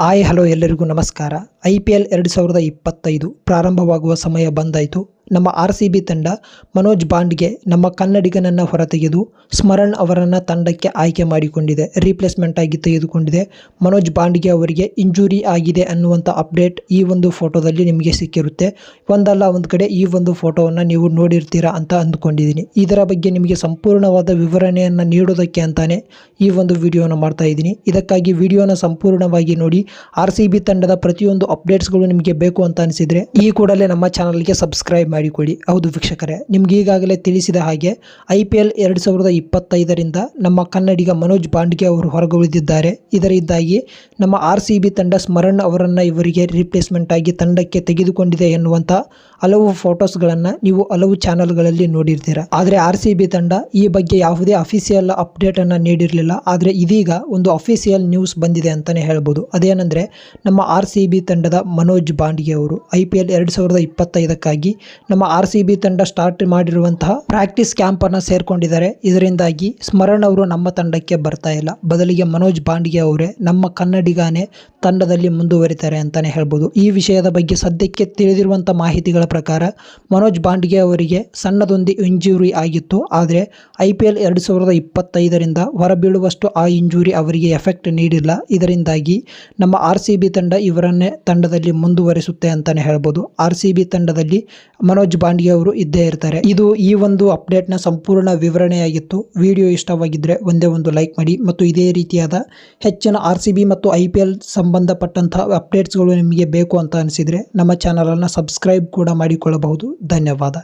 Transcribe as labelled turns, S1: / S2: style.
S1: Hi hello ಎಲ್ಲರಿಗೂ ನಮಸ್ಕಾರ. I P L ಎರಡು ಸಾವಿರದ ಇಪ್ಪತ್ತೈದು ಪ್ರಾರಂಭವಾಗುವ ಸಮಯ ಬಂದಾಯಿತು. ನಮ್ಮ ಆರ್ ಸಿ ಬಿ ತಂಡ ಮನೋಜ್ ಬಾಂಡ್ಗೆ ನಮ್ಮ ಕನ್ನಡಿಗನನ್ನು ಹೊರತೆಗೆದು ಸ್ಮರಣ್ ಅವರನ್ನು ತಂಡಕ್ಕೆ ಆಯ್ಕೆ ಮಾಡಿಕೊಂಡಿದೆ. ರೀಪ್ಲೇಸ್ಮೆಂಟ್ ಆಗಿ ತೆಗೆದುಕೊಂಡಿದೆ. ಮನೋಜ್ ಬಾಂಡ್ಗೆ ಅವರಿಗೆ ಇಂಜುರಿ ಆಗಿದೆ ಅನ್ನುವಂಥ ಅಪ್ಡೇಟ್ ಈ ಒಂದು ಫೋಟೋದಲ್ಲಿ ನಿಮಗೆ ಸಿಕ್ಕಿರುತ್ತೆ. ಒಂದಲ್ಲ, ಒಂದು ಕಡೆ ಈ ಒಂದು ಫೋಟೋವನ್ನು ನೀವು ನೋಡಿರ್ತೀರಾ ಅಂತ ಅಂದ್ಕೊಂಡಿದ್ದೀನಿ. ಇದರ ಬಗ್ಗೆ ನಿಮಗೆ ಸಂಪೂರ್ಣವಾದ ವಿವರಣೆಯನ್ನು ನೀಡೋದಕ್ಕೆ ಅಂತಾನೆ ಈ ಒಂದು ವಿಡಿಯೋನ ಮಾಡ್ತಾ ಇದ್ದೀನಿ. ಇದಕ್ಕಾಗಿ ವಿಡಿಯೋನ ಸಂಪೂರ್ಣವಾಗಿ ನೋಡಿ, ಆರ್ ಸಿ ಬಿ ತಂಡದ ಪ್ರತಿಯೊಂದು ಅಪ್ಡೇಟ್ಸ್ಗಳು ನಿಮಗೆ ಬೇಕು ಅಂತ ಅನಿಸಿದರೆ ಈ ಕೂಡಲೇ ನಮ್ಮ ಚಾನಲ್ಗೆ ಸಬ್ಸ್ಕ್ರೈಬ್ ಮಾಡಿಕೊಡಿ. ಹೌದು ವೀಕ್ಷಕರೇ, ನಿಮ್ಗೆ ಈಗಾಗಲೇ ತಿಳಿಸಿದ ಹಾಗೆ ಐ ಪಿ ಎಲ್ ಎರಡು ಸಾವಿರದ ಇಪ್ಪತ್ತೈದರಿಂದ ನಮ್ಮ ಕನ್ನಡಿಗ ಮನೋಜ್ ಬಾಂಡ್ಗೆ ಅವರು ಹೊರಗುಳಿದಿದ್ದಾರೆ. ಇದರಿಂದಾಗಿ ನಮ್ಮ ಆರ್ ಸಿ ಬಿ ತಂಡ ಸ್ಮರಣ್ ಅವರನ್ನು ಇವರಿಗೆ ರಿಪ್ಲೇಸ್ಮೆಂಟ್ ಆಗಿ ತಂಡಕ್ಕೆ ತೆಗೆದುಕೊಂಡಿದೆ ಎನ್ನುವಂಥ ಹಲವು ಫೋಟೋಸ್ಗಳನ್ನು ನೀವು ಹಲವು ಚಾನಲ್ಗಳಲ್ಲಿ ನೋಡಿರ್ತೀರ. ಆದರೆ ಆರ್ ಸಿ ಬಿ ತಂಡ ಈ ಬಗ್ಗೆ ಯಾವುದೇ ಅಫಿಸಿಯಲ್ ಅಪ್ಡೇಟನ್ನು ನೀಡಿರಲಿಲ್ಲ. ಆದರೆ ಇದೀಗ ಒಂದು ಅಫಿಸಿಯಲ್ ನ್ಯೂಸ್ ಬಂದಿದೆ ಅಂತಲೇ ಹೇಳ್ಬೋದು. ಅದೇನೆಂದರೆ ನಮ್ಮ ಆರ್ ಸಿ ಬಿ ತಂಡದ ಮನೋಜ್ ಬಾಂಡ್ಗೆ ಅವರು ಐ ಪಿ ಎಲ್ ಎರಡು ಸಾವಿರದ ಇಪ್ಪತ್ತೈದಕ್ಕಾಗಿ ನಮ್ಮ ಆರ್ ಸಿ ಬಿ ತಂಡ ಸ್ಟಾರ್ಟ್ ಮಾಡಿರುವಂತಹ ಪ್ರಾಕ್ಟೀಸ್ ಕ್ಯಾಂಪನ್ನು ಸೇರ್ಕೊಂಡಿದ್ದಾರೆ. ಇದರಿಂದಾಗಿ ಸ್ಮರಣ್ ಅವರು ನಮ್ಮ ತಂಡಕ್ಕೆ ಬರ್ತಾ ಇಲ್ಲ. ಬದಲಿಗೆ ಮನೋಜ್ ಬಾಂಡಿಗೆ ಅವರೇ ನಮ್ಮ ಕನ್ನಡಿಗಾನೇ ತಂಡದಲ್ಲಿ ಮುಂದುವರಿತಾರೆ ಅಂತಾನೆ ಹೇಳ್ಬೋದು. ಈ ವಿಷಯದ ಬಗ್ಗೆ ಸದ್ಯಕ್ಕೆ ತಿಳಿದಿರುವಂಥ ಮಾಹಿತಿಗಳ ಪ್ರಕಾರ ಮನೋಜ್ ಬಾಂಡಿಗೆ ಅವರಿಗೆ ಸಣ್ಣದೊಂದು ಇಂಜುರಿ ಆಗಿತ್ತು. ಆದರೆ ಐ ಪಿ ಎಲ್ ಎರಡು ಸಾವಿರದ ಇಪ್ಪತ್ತೈದರಿಂದ ಹೊರಬೀಳುವಷ್ಟು ಆ ಇಂಜುರಿ ಅವರಿಗೆ ಎಫೆಕ್ಟ್ ನೀಡಿಲ್ಲ. ಇದರಿಂದಾಗಿ ನಮ್ಮ ಆರ್ ಸಿ ಬಿ ತಂಡ ಇವರನ್ನೇ ತಂಡದಲ್ಲಿ ಮುಂದುವರಿಸುತ್ತೆ ಅಂತಾನೆ ಹೇಳ್ಬೋದು. ಆರ್ ಸಿ ಬಿ ತಂಡದಲ್ಲಿ ಮನೋಜ್ ಬಾಂಡಿ ಅವರು ಇದ್ದೇ ಇರ್ತಾರೆ. ಇದು ಈ ಒಂದು ಅಪ್ಡೇಟ್ನ ಸಂಪೂರ್ಣ ವಿವರಣೆಯಾಗಿತ್ತು. ವಿಡಿಯೋ ಇಷ್ಟವಾಗಿದ್ದರೆ ಒಂದೇ ಒಂದು ಲೈಕ್ ಮಾಡಿ ಮತ್ತು ಇದೇ ರೀತಿಯಾದ ಹೆಚ್ಚಿನ ಆರ್ ಮತ್ತು ಐ ಪಿ ಎಲ್ ಸಂಬಂಧಪಟ್ಟಂತಹ ಅಪ್ಡೇಟ್ಸ್ಗಳು ನಿಮಗೆ ಬೇಕು ಅಂತ ಅನಿಸಿದರೆ ನಮ್ಮ ಚಾನಲನ್ನು ಸಬ್ಸ್ಕ್ರೈಬ್ ಕೂಡ ಮಾಡಿಕೊಳ್ಳಬಹುದು. ಧನ್ಯವಾದ.